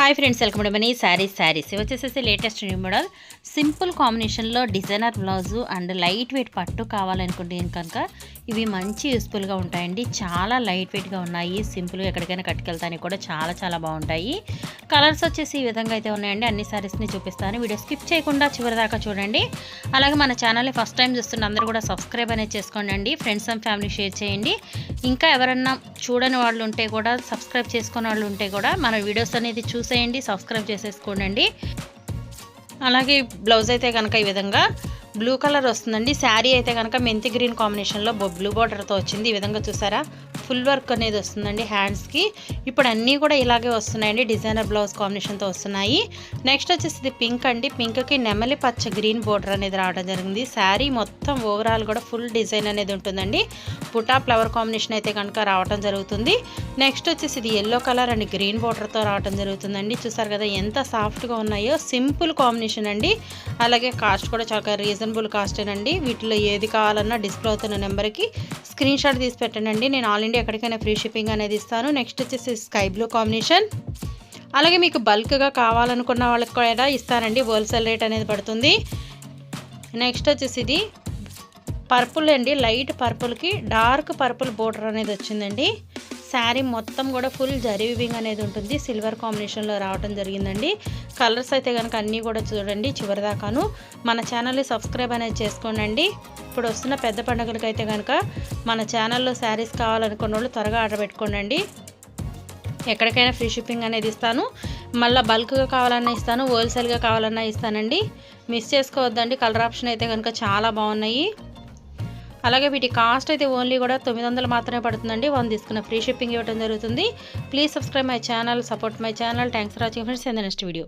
Hi friends welcome to Mani sarees sarees ఇవి వచ్చేసేసి latest new model simple కాంబినేషన్లో designer blouse and light weight పట్టు కావాలనుకుంటే కనుక ఇవి మంచి యూస్ఫుల్గా ఉంటాయండి. చాలా లైట్ వెయిట్గా ఉన్నాయి. సింపుల్గా ఎక్కడికైనా కట్టుకెళ్తానికి కూడా చాలా చాలా బాగుంటాయి. కలర్స్ వచ్చేసి ఈ విధంగా అయితే ఉన్నాయండి. అన్ని శారీస్ని చూపిస్తాను. వీడియో స్కిప్ చేయకుండా చివరి దాకా చూడండి. అలాగే మన ఛానల్ని ఫస్ట్ టైం చూస్తున్న అందరూ కూడా సబ్స్క్రైబ్ అనేది చేసుకోండి ఫ్రెండ్స్ అండ్ ఫ్యామిలీ షేర్ చేయండి. ఇంకా ఎవరన్నా చూడని వాళ్ళు ఉంటే కూడా సబ్స్క్రైబ్ చేసుకున్న వాళ్ళు ఉంటే కూడా మన వీడియోస్ అనేది చూసేయండి. సబ్స్క్రైబ్ చేసేసుకోండి అలాగే బ్లౌజ్ అయితే కనుక ఈ విధంగా బ్లూ కలర్ వస్తుందండి. శారీ అయితే కనుక మెంతి గ్రీన్ కాంబినేషన్లో బ్లూ బార్డర్తో వచ్చింది. ఈ విధంగా చూసారా? ఫుల్ వర్క్ అనేది వస్తుందండి హ్యాండ్స్కి ఇప్పుడు అన్నీ కూడా ఇలాగే వస్తున్నాయండి. డిజైనర్ బ్లౌజ్ కాంబినేషన్తో వస్తున్నాయి. నెక్స్ట్ వచ్చేసి ఇది పింక్ అండి. పింక్కి నెమలి పచ్చ గ్రీన్ బోర్డర్ అనేది రావడం జరిగింది. శారీ మొత్తం ఓవరాల్ కూడా ఫుల్ డిజైన్ అనేది ఉంటుందండి. పుటా ఫ్లవర్ కాంబినేషన్ అయితే కనుక రావడం జరుగుతుంది. నెక్స్ట్ వచ్చేసి ఇది ఎల్లో కలర్ అండ్ గ్రీన్ బోర్డర్తో రావడం జరుగుతుందండి. చూసారు కదా ఎంత సాఫ్ట్గా ఉన్నాయో. సింపుల్ కాంబినేషన్ అండి. అలాగే కాస్ట్ కూడా చాలా రీజనబుల్ కాస్టేనండి వీటిలో ఏది కావాలన్నా డిస్ప్లే అవుతున్న నెంబర్కి స్క్రీన్ షాట్ తీసి పెట్టండి నేను ఆల్ ఇండియా ఎక్కడికైనా ఫ్రీ షిప్పింగ్ అనేది ఇస్తాను. నెక్స్ట్ వచ్చేసి స్కై బ్లూ కాంబినేషన్ అలాగే మీకు బల్క్గా కావాలనుకున్న వాళ్ళకి కూడా ఇస్తానండి. హోల్సేల్ రేట్ అనేది పడుతుంది. నెక్స్ట్ వచ్చేసి ఇది పర్పుల్ అండి లైట్ పర్పుల్కి డార్క్ పర్పుల్ బోర్డర్ అనేది వచ్చిందండి. శారీ మొత్తం కూడా ఫుల్ జరీవింగ్ అనేది ఉంటుంది. సిల్వర్ కాంబినేషన్లో రావడం జరిగిందండి. కలర్స్ అయితే కనుక అన్నీ కూడా చూడండి చివరిదాకాను. మన ఛానల్ని సబ్స్క్రైబ్ అనేది చేసుకోనండి ఇప్పుడు వస్తున్న పెద్ద పండుగలకి అయితే కనుక మన ఛానల్లో శారీస్ కావాలనుకున్న వాళ్ళు త్వరగా ఆర్డర్ పెట్టుకోండి ఎక్కడికైనా ఫ్రీ షిప్పింగ్ అనేది ఇస్తాను. మళ్ళీ బల్క్గా కావాలన్నా ఇస్తాను హోల్సేల్గా కావాలన్నా ఇస్తానండి. మిస్ చేసుకోవద్దండి. కలర్ ఆప్షన్ అయితే కనుక చాలా బాగున్నాయి. అలాగే వీటి కాస్ట్ అయితే ఓన్లీ కూడా తొమ్మిది వందలు మాత్రమే పడుతుందండి. వన్ తీసుకున్న ఫ్రీ షిప్పింగ్ ఇవ్వడం జరుగుతుంది. Please subscribe my channel support my channel. Thanks for watching friends. In the next video